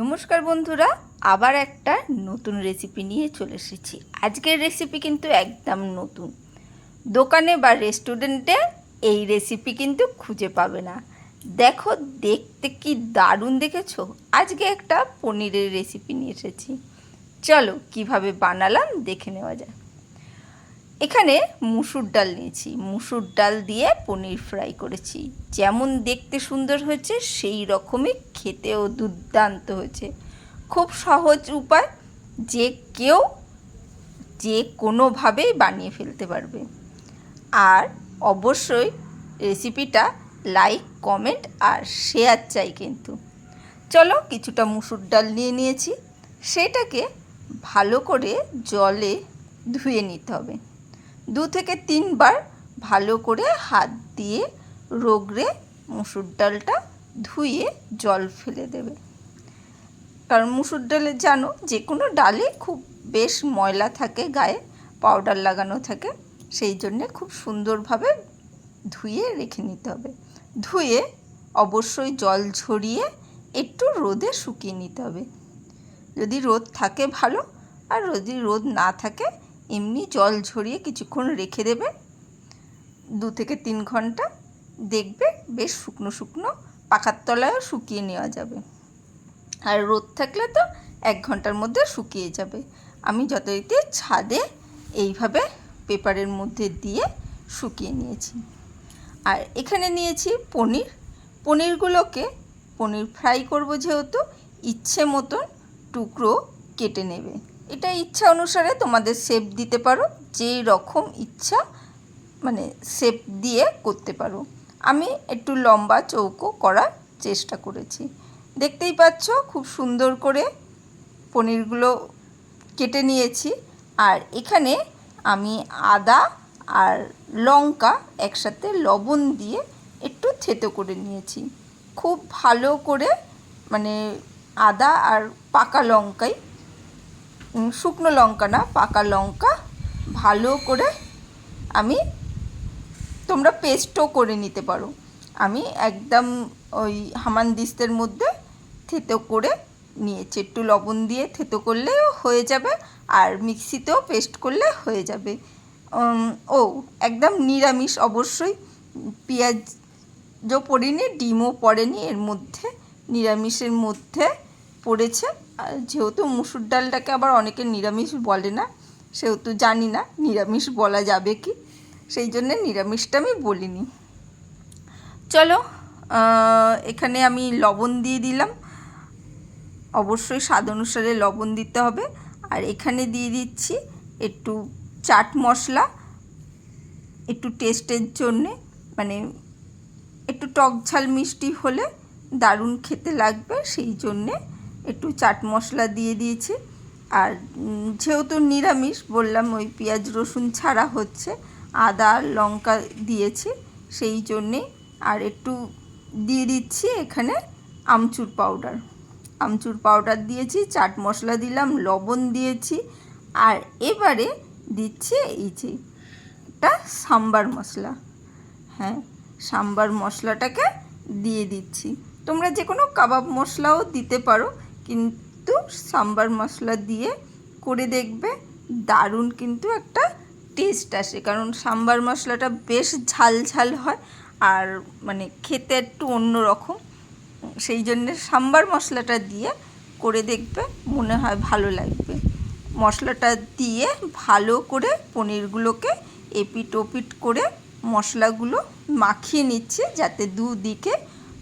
নমস্কার বন্ধুরা, আবার একটা নতুন রেসিপি নিয়ে চলে এসেছি। আজকের রেসিপি কিন্তু একদম নতুন। দোকানে বা রেস্টুরেন্টে এই রেসিপি কিন্তু খুঁজে পাবে না। দেখো, দেখতে কি দারুণ দেখেছ? আজকে একটা পনিরের রেসিপি নিয়ে এসেছি। চলো, কীভাবে বানালাম দেখে নেওয়া যায় এখানে মুসুর ডাল নিয়েছি। মুসুর ডাল দিয়ে পনির ফ্রাই করেছি। যেমন দেখতে সুন্দর হয়েছে, সেই রকমই খেতেও দুর্দান্ত হয়েছে। খুব সহজ উপায়, যে কেউ যে কোনোভাবেই বানিয়ে ফেলতে পারবে। আর অবশ্যই রেসিপিটা লাইক, কমেন্ট আর শেয়ার চাই কিন্তু। চলো কিছুটা মুসুর ডাল নিয়ে নিয়েছি। সেটাকে ভালো করে জলে ধুয়ে নিতে হবে। দু থেকে তিনবার ভালো করে হাত দিয়ে রোগড়ে মুসুর ডালটা ধুয়ে জল ফেলে দেবে। কারণ মুসুর ডালে জানো যে কোনো ডালে খুব বেশ ময়লা থাকে গায়ে, পাউডার লাগানো থাকে, সেই জন্যে খুব সুন্দরভাবে ধুয়ে রেখে নিতে হবে। ধুয়ে অবশ্যই জল ঝরিয়ে একটু রোদে শুকিয়ে নিতে হবে। যদি রোদ থাকে ভালো, আর যদি রোদ না থাকে এমনি জল ঝরিয়ে কিছুক্ষণ রেখে দেবে। দু থেকে তিন ঘণ্টা দেখবে বেশ শুকনো শুকনো পাখার তলায়ও শুকিয়ে নেওয়া যাবে। আর রোদ থাকলে তো এক ঘণ্টার মধ্যে শুকিয়ে যাবে। আমি যথারীতি ছাদে এইভাবে পেপারের মধ্যে দিয়ে শুকিয়ে নিয়েছি। আর এখানে নিয়েছি পনির। পনিরগুলোকে পনির ফ্রাই করব যেহেতু ইচ্ছে মতন টুকরো কেটে নেবে। এটা ইচ্ছা অনুসারে তোমাদের শেপ দিতে পারো, যেই রকম ইচ্ছা মানে শেপ দিয়ে করতে পারো। আমি একটু লম্বা চৌকো করার চেষ্টা করেছি। দেখতেই পাচ্ছ, খুব সুন্দর করে পনিরগুলো কেটে নিয়েছি। আর এখানে আমি আদা আর লঙ্কা একসাথে লবণ দিয়ে একটু থেতো করে নিয়েছি। খুব ভালো করে মানে আদা আর পাকা লঙ্কাই শুকনো লঙ্কা না, পাকা লঙ্কা, ভালো করে আমি তোমরা পেস্টও করে নিতে পারো। আমি একদম ওই হামানদিস্তের মধ্যে থেতো করে নিয়েছি। একটু লবণ দিয়ে থেতো করলেও হয়ে যাবে, আর মিক্সিতেও পেস্ট করলে হয়ে যাবে। ও, একদম নিরামিষ অবশ্যই। পেঁয়াজও পড়েনি, ডিমও পড়েনি, এর মধ্যে, নিরামিষের মধ্যে পড়েছে। যেহেতু মুসুর ডালটাকে আবার অনেকে নিরামিষ বলে না, সেহেতু জানি না নিরামিষ বলা যাবে কি, সেই জন্যে নিরামিষটা আমি বলিনি। চলো এখানে আমি লবণ দিয়ে দিলাম। অবশ্যই স্বাদ অনুসারে লবণ দিতে হবে। আর এখানে দিয়ে দিচ্ছি একটু চাট মশলা, একটু টেস্টের জন্যে মানে একটু টক ঝাল মিষ্টি হলে দারুণ খেতে লাগবে, সেই জন্যে একটু চাট মশলা দিয়ে দিয়েছি। আর যেহেতু নিরামিষ, বললাম ওই পেঁয়াজ রসুন ছাড়া হচ্ছে। আদা, লঙ্কা দিয়েছি, সেই জন্যে। আর একটু দিয়ে দিচ্ছি এখানে আমচুর পাউডার। আমচুর পাউডার দিয়েছি, চাট মশলা দিলাম, লবণ দিয়েছি। আর এবারে দিচ্ছি এই যে এটা সাম্বার মশলা। হ্যাঁ সাম্বার মশলাটাকে দিয়ে দিচ্ছি। তোমরা যে কোনো কাবাব মশলাও দিতে পারো। কিন্তু সাম্বার মশলা দিয়ে করে দেখবে দারুণ কিন্তু একটা টেস্ট আসে। কারণ সাম্বার মশলাটা বেশ ঝাল ঝাল হয় আর মানে খেতে একটু অন্য রকম সেই জন্যে সাম্বার মশলাটা দিয়ে করে দেখবে মনে হয় ভালো লাগবে। মশলাটা দিয়ে ভালো করে পনিরগুলোকে এপিট ওপিট করে মশলাগুলো মাখিয়ে নিচ্ছে যাতে দুদিকে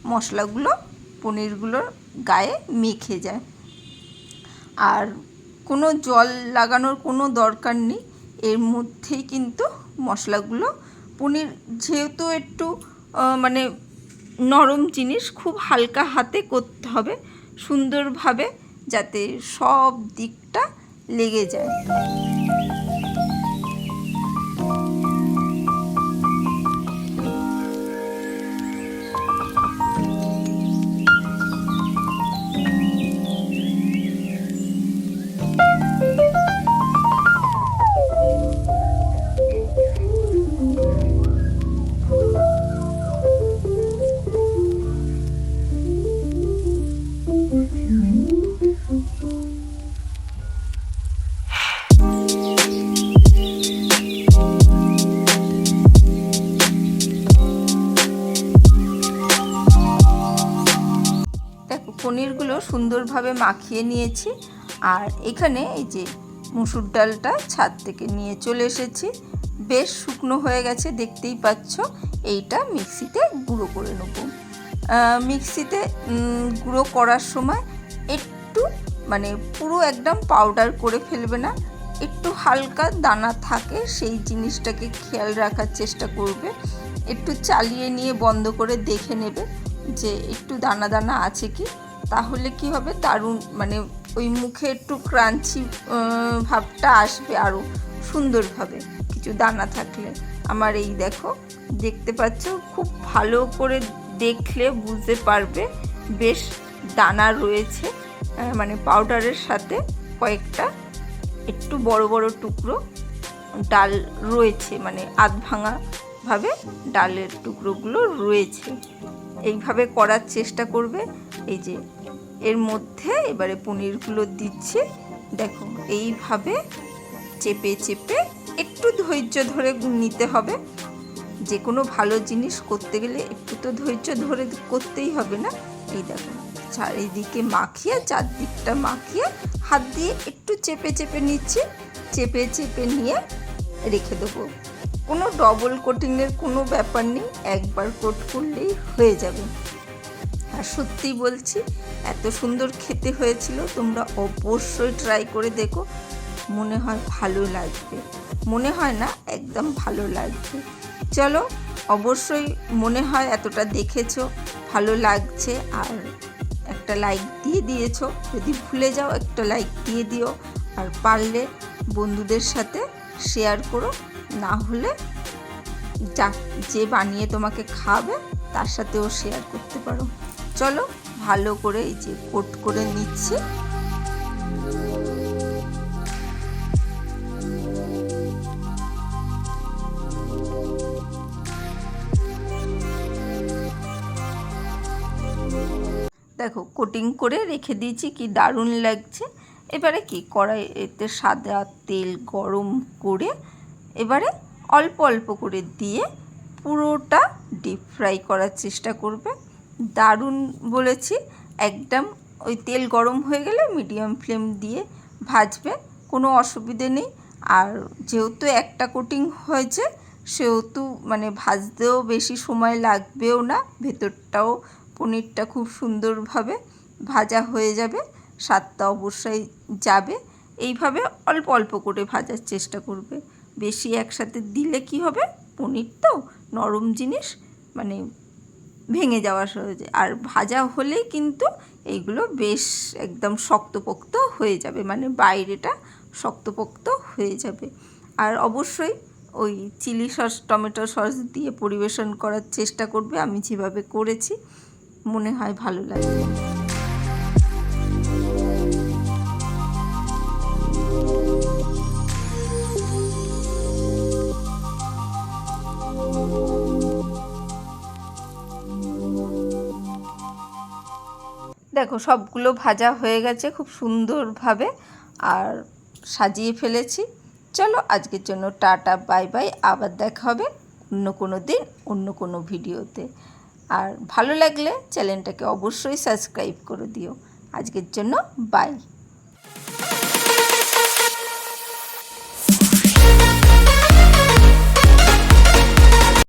মশলাগুলো পনিরগুলোর গায়ে মেখে যায়। আর কোনো জল লাগানোর কোনো দরকার নেই। এর মধ্যেই কিন্তু মশলাগুলো। পনির যেহেতু একটু মানে নরম জিনিস, খুব হালকা হাতে করতে হবে সুন্দরভাবে যাতে সব দিকটা লেগে যায়। সুন্দরভাবে মাখিয়ে নিয়েছি। আর এখানে এই যে মুসুর ডালটা ছাদ থেকে নিয়ে চলে এসেছি। বেশ শুকনো হয়ে গেছে, দেখতেই পাচ্ছ। এইটা মিক্সিতে গুঁড়ো করে নেব। মিক্সিতে গুঁড়ো করার সময় একটু মানে পুরো একদম পাউডার করে ফেলবে না। একটু হালকা দানা থাকে, সেই জিনিসটাকে খেয়াল রাখার চেষ্টা করবে। একটু চালিয়ে নিয়ে বন্ধ করে দেখে নেবে যে একটু দানা দানা আছে কি। তাহলে কি হবে? দারুণ মানে ওই মুখে একটু ক্রাঞ্চি ভাবটা আসবে আরও সুন্দরভাবে। কিছু দানা থাকলে। আমার এই দেখো, দেখতে পাচ্ছ? খুব ভালো করে দেখলে বুঝতে পারবে। বেশ দানা রয়েছে মানে পাউডারের সাথে কয়েকটা, একটু বড় বড় টুকরো ডাল রয়েছে মানে আধ ভাঙা ভাবে ডালের টুকরোগুলো রয়েছে। এইভাবে করার চেষ্টা করবে। এই যে এর মধ্যে এবারে পনিরগুলো দিচ্ছি। দেখো, এইভাবে চেপে চেপে একটু ধৈর্য ধরে নিতে হবে। যে কোনো ভালো জিনিস করতে গেলে একটু তো ধৈর্য ধরে করতেই হবে না। এই দেখো, চারিদিকে মাখিয়ে, চারদিকটা মাখিয়ে হাত দিয়ে একটু চেপে চেপে নিচ্ছি। চেপে চেপে নিয়ে রেখে দেবো। কোনো ডবল কোটিংয়ের কোনো ব্যাপার নেই, একবার কোট করলেই হয়ে যাবে। আর সত্যি বলছি, এত সুন্দর খেতে হয়েছিল, তোমরা অবশ্যই ট্রাই করে দেখো। মনে হয় ভালো লাগবে। মনে হয় না, একদম ভালো লাগবে। চলো, অবশ্যই মনে হয় এতটা দেখেছ, ভালো লাগছে, আর একটা লাইক দিয়ে দিয়েছ। যদি ভুলে যাও, একটা লাইক দিয়ে দিও, আর পারলে বন্ধুদের সাথে শেয়ার করো। না হলে যা, যে বানিয়ে তোমাকে খাওয়াবে তার সাথেও শেয়ার করতে পারো। চলো ভালো করে এই যে কোট করে নিচ্ছি। দেখো কোটিং করে রেখে দিয়েছি, কি দারুণ লাগছে। এবারে কি কড়াই এতে সাদা তেল গরম করে এবারে অল্প অল্প করে দিয়ে পুরোটা ডিপ ফ্রাই করার চেষ্টা করবে। দারুণ বলেছি। একদম ওই তেল গরম হয়ে গেলে মিডিয়াম ফ্লেম দিয়ে ভাজবে কোনো অসুবিধে নেই। আর যেহেতু একটা কোটিং হয়েছে, সেহেতু মানে ভাজতেও বেশি সময় লাগবেও না, ভেতরটাও পনিরটা খুব সুন্দরভাবে ভাজা হয়ে যাবে, স্বাদটা অবশ্যই যাবে। এইভাবে অল্প অল্প করে ভাজার চেষ্টা করবে। বেশি একসাথে দিলে কি হবে? পনির তো নরম জিনিস মানে ভেঙে যাওয়া সহজে আর ভাজা হলে কিন্তু এইগুলো বেশ একদম শক্তপোক্ত হয়ে যাবে মানে বাইরেটা শক্তপোক্ত হয়ে যাবে। আর অবশ্যই ওই চিলি সস, টমেটো সস দিয়ে পরিবেশন করার চেষ্টা করবে, আমি যেভাবে করেছি, মনে হয় ভালো লাগবে। দেখো, সবগুলো ভাজা হয়ে গেছে খুব সুন্দরভাবে আর সাজিয়ে ফেলেছি। চলো আজকের জন্য টাটা, বাই বাই। আবার দেখা হবে অন্য কোনো দিন, অন্য কোনো ভিডিওতে। আর ভালো লাগলে চ্যানেলটাকে অবশ্যই সাবস্ক্রাইব করে দিও। আজকের জন্য বাই।